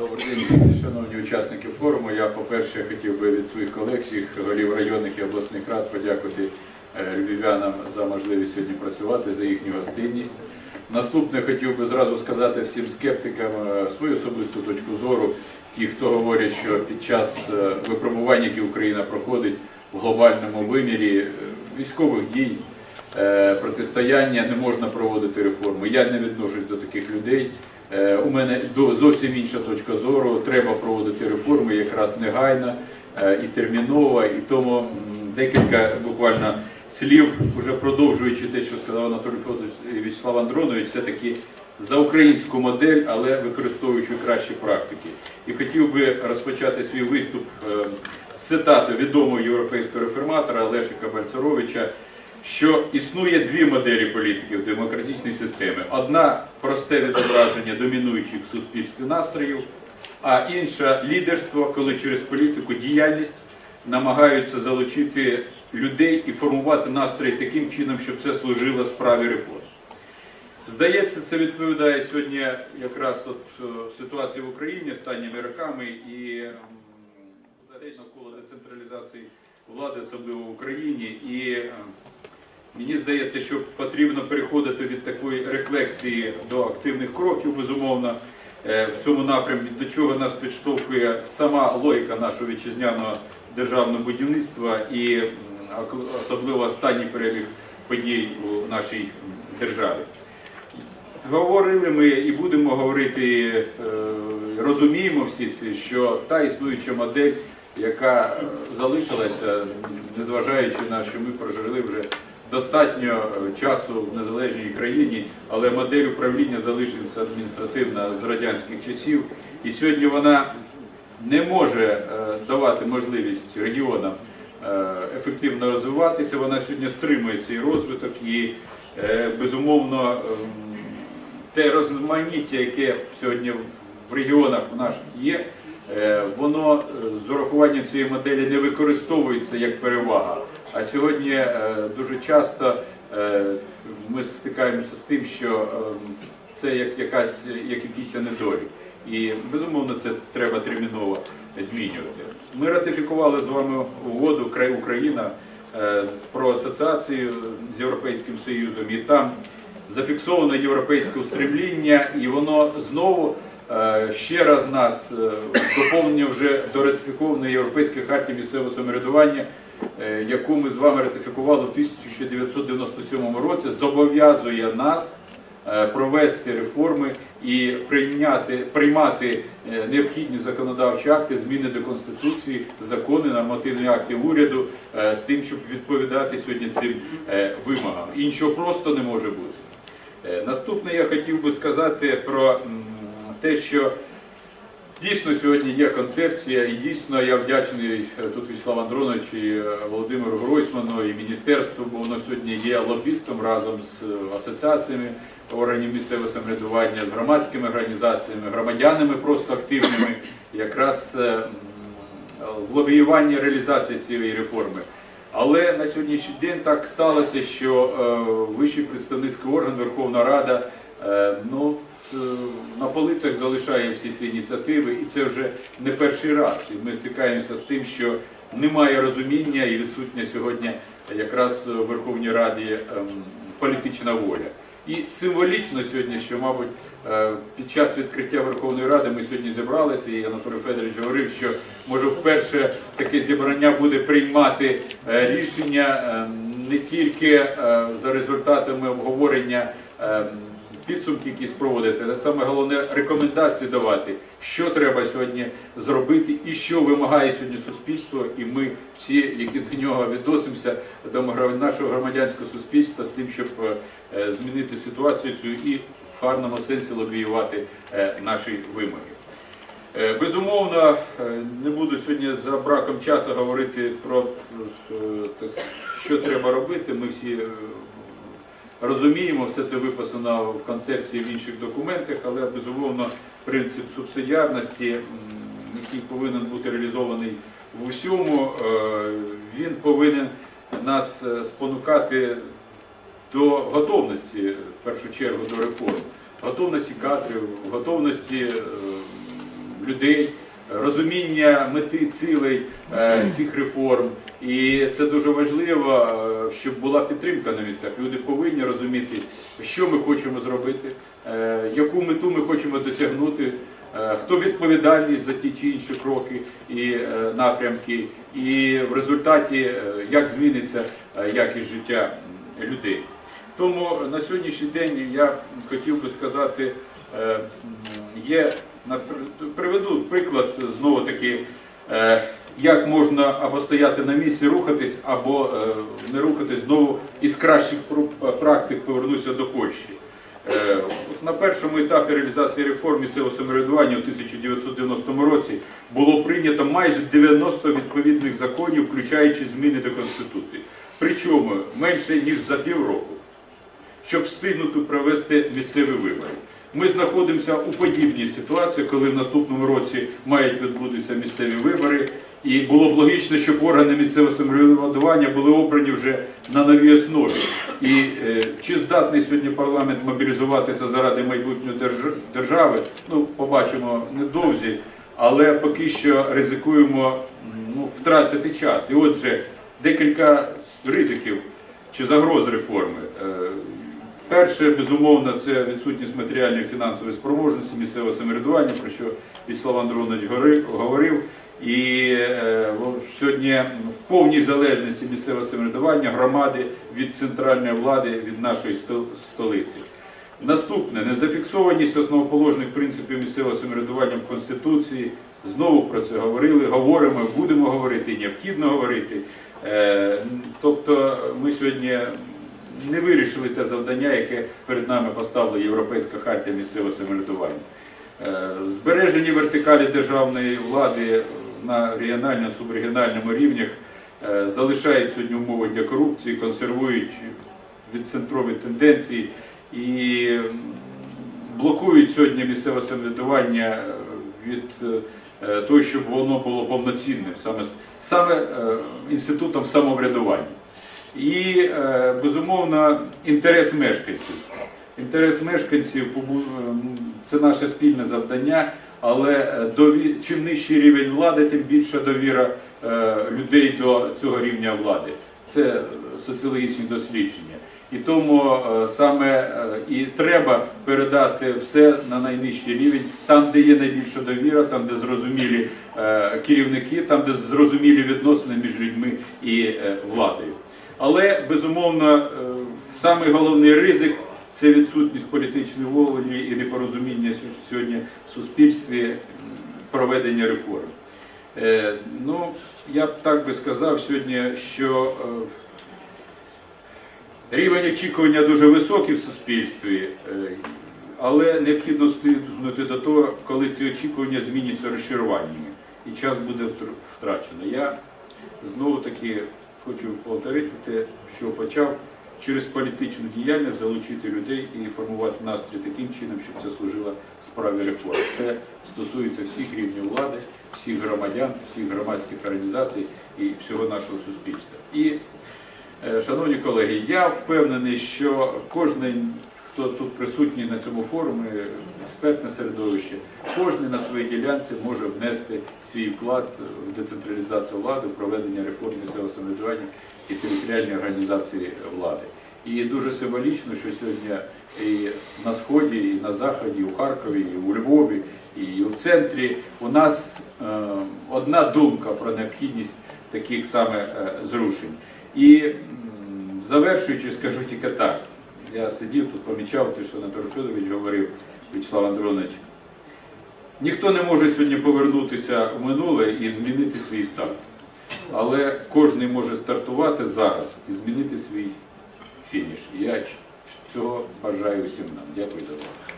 Добрий день, шановні учасники форуму. Я, по-перше, хотів би від своїх колег, всіх голів районних і обласних рад подякувати е, львів'янам за можливість сьогодні працювати, за їхню гостинність. Наступне хотів би зразу сказати всім скептикам е, свою особисту точку зору. Ті, хто говорять, що під час е, випробувань, які Україна проходить в глобальному вимірі військових дій, протистояння не можна проводити реформи. Я не відношусь до таких людей. Е, У мене зовсім інша точка зору. Треба проводити реформи якраз негайно е, і терміново. І тому декілька буквально слів, вже продовжуючи те, що сказав Анатолій Федорович Вячеслав Андронович, все-таки за українську модель, але використовуючи кращі практики. І хотів би розпочати свій виступ е, з цитати відомого європейського реформатора Лешика Бальцаровича, що існує дві моделі політики в демократичній системі. Одна просте відображення домінуючих в суспільстві настроїв, а інша лідерство, коли через політику діяльність намагаються залучити людей і формувати настрої таким чином, щоб це служило справі реформ. Здається, це відповідає сьогодні якраз от е, ситуації в Україні останніми роками і навколо децентралізації влади, особливо в Україні. І е, мені здається, що потрібно переходити від такої рефлексії до активних кроків, безумовно, е, в цьому напрямку, до чого нас підштовхує сама логіка нашого вітчизняного державного будівництва і особливо останній перебіг подій у нашій державі. Говорили ми і будемо говорити, е, розуміємо всі ці, що та існуюча модель, яка е, залишилася, незважаючи на що ми прожили вже достатньо е, часу в незалежній країні, але модель управління залишилася адміністративна з радянських часів, і сьогодні вона не може е, давати можливість регіонам е, ефективно розвиватися. Вона сьогодні стримує цей розвиток і безумовно. ем, те розманіття, яке сьогодні в регіонах в наших є, воно з урахуванням цієї моделі не використовується як перевага. А сьогодні е, дуже часто е, ми стикаємося з тим, що е, це як якась як якийсь недолік. І безумовно це треба терміново змінювати. Ми ратифікували з вами угоду «Край- Україна про асоціацію з Європейським Союзом, і там зафіксовано європейське устремління, і воно знову ще раз нас доповнення вже до ратифікованої Європейської хартії місцевого самоврядування, яку ми з вами ратифікували в 1997 році, зобов'язує нас е, провести реформи і прийняти, приймати е, необхідні законодавчі акти, зміни до Конституції, закони, нормативні акти уряду е, з тим, щоб відповідати сьогодні цим е, вимогам. Іншого просто не може бути. Е, Наступне я хотів би сказати про те, що дійсно сьогодні є концепція, і дійсно я вдячний е, тут Вячеславу Андроновичу, е, Володимиру Гройсману і міністерству, бо воно сьогодні є лобістом разом з е, асоціаціями органів місцевого самоврядування, з громадськими організаціями, громадянами просто активними, якраз в лобіюванні реалізації цієї реформи. Але на сьогоднішній день так сталося, що вищий представницький орган Верховна Рада ну, на полицях залишає всі ці ініціативи, і це вже не перший раз. І ми стикаємося з тим, що немає розуміння і відсутня сьогодні якраз в Верховній Раді ем, політична воля. І символічно сьогодні, що, мабуть, е, під час відкриття Верховної Ради ми сьогодні зібралися, і Анатолій Федорович говорив, що може вперше таке зібрання буде приймати е, рішення е, не тільки е, за результатами обговорення е, підсумки якісь проводити, але саме головне рекомендації давати, що треба сьогодні зробити і що вимагає сьогодні суспільство, і ми всі, які до нього відносимося, до нашого громадянського суспільства, з тим, щоб е, змінити ситуацію цю і в гарному сенсі лобіювати е, наші вимоги. Е, Безумовно, не буду сьогодні за браком часу говорити про те, що треба робити. Ми всі розуміємо, все це виписано в концепції в інших документах, але безумовно принцип субсидіарності, який повинен бути реалізований в усьому, е, він повинен нас е, спонукати до готовності, в першу чергу, до реформ, готовності кадрів, готовності е, людей, розуміння мети цілей е, цих реформ. І це дуже важливо, е, щоб була підтримка на місцях. Люди повинні розуміти, що ми хочемо зробити, е, яку мету ми хочемо досягнути, хто відповідальний за ті чи інші кроки і напрямки, і в результаті як зміниться якість життя людей. Тому на сьогоднішній день я хотів би сказати, є приведу приклад знову таки, е, як можна або стояти на місці, рухатись, або е, не рухатись знову із кращих практик повернуся до Польщі. Е, На першому етапі реалізації реформ місцевого самоврядування у 1990 році було прийнято майже 90 відповідних законів, включаючи зміни до Конституції. Причому менше ніж за півроку, щоб встигнути провести місцеві вибори. Ми знаходимося у подібній ситуації, коли в наступному році мають відбутися місцеві вибори. І було б логічно, щоб органи місцевого самоврядування були обрані вже на новій основі. І е, чи здатний сьогодні парламент мобілізуватися заради майбутньої держ- держави, ну побачимо недовзі, але поки що ризикуємо ну, втратити час. І отже, декілька ризиків чи загроз реформи. Е, Перше, безумовно, це відсутність матеріальної фінансової спроможності місцевого самоврядування, про що Вячеслав Андронович говорив. І е, сьогодні в повній залежності місцевого самоврядування громади від центральної влади, від нашої столиці. Наступне незафіксованість основоположних принципів місцевого самоврядування в Конституції. Знову про це говорили, говоримо, будемо говорити, необхідно говорити. Е, Тобто ми сьогодні не вирішили те завдання, яке перед нами поставила Європейська хартія місцевого самоврядування. Е, Збережені вертикалі державної влади на регіональному субрегіональному рівнях е, залишають сьогодні умови для корупції, консервують відцентрові тенденції і блокують сьогодні місцеве самоврядування е, від того, щоб воно було повноцінним, саме, саме інститутом самоврядування. І, е, безумовно, інтерес мешканців. Інтерес мешканців ем, це наше спільне завдання, але е, чим нижчий рівень влади, тим більша довіра е, людей до цього рівня влади. Це соціологічні дослідження. І тому е, саме е, і треба передати все на найнижчий рівень, там, де є найбільша довіра, там, де зрозумілі е, керівники, там, де зрозумілі відносини між людьми і е, владою. Але безумовно, е, самий головний ризик це відсутність політичної волі і непорозуміння сьогодні в суспільстві проведення реформ. Е, Ну, я б так би сказав сьогодні, що е, рівень очікування дуже високий в суспільстві, але необхідно встигнути до того, коли ці очікування зміняться розчаруваннями, і час буде втр- втрачено. Я знову таки хочу повторити те, що почав через політичну діяльність залучити людей і формувати настрій таким чином, щоб це служило справі реформ. Це стосується всіх рівнів влади, всіх громадян, всіх громадських організацій і всього нашого суспільства. І, е, шановні колеги, я впевнений, що кожен, хто тут присутній на цьому форумі, експертне середовище, кожен на своїй ділянці може внести свій вклад в децентралізацію влади, в проведення реформ місцевого самоврядування і територіальної організації влади. І дуже символічно, що сьогодні і на сході, і на заході, і у Харкові, і у Львові, і в центрі у нас е, одна думка про необхідність таких саме е, зрушень. І завершуючи, скажу тільки так. Я сидів тут, помічав те, що Анатолій Федорович говорив, Вячеслав Андронович. Ніхто не може сьогодні повернутися в минуле і змінити свій старт. Але кожен може стартувати зараз і змінити свій фініш. Я цього бажаю всім нам. Дякую за увагу.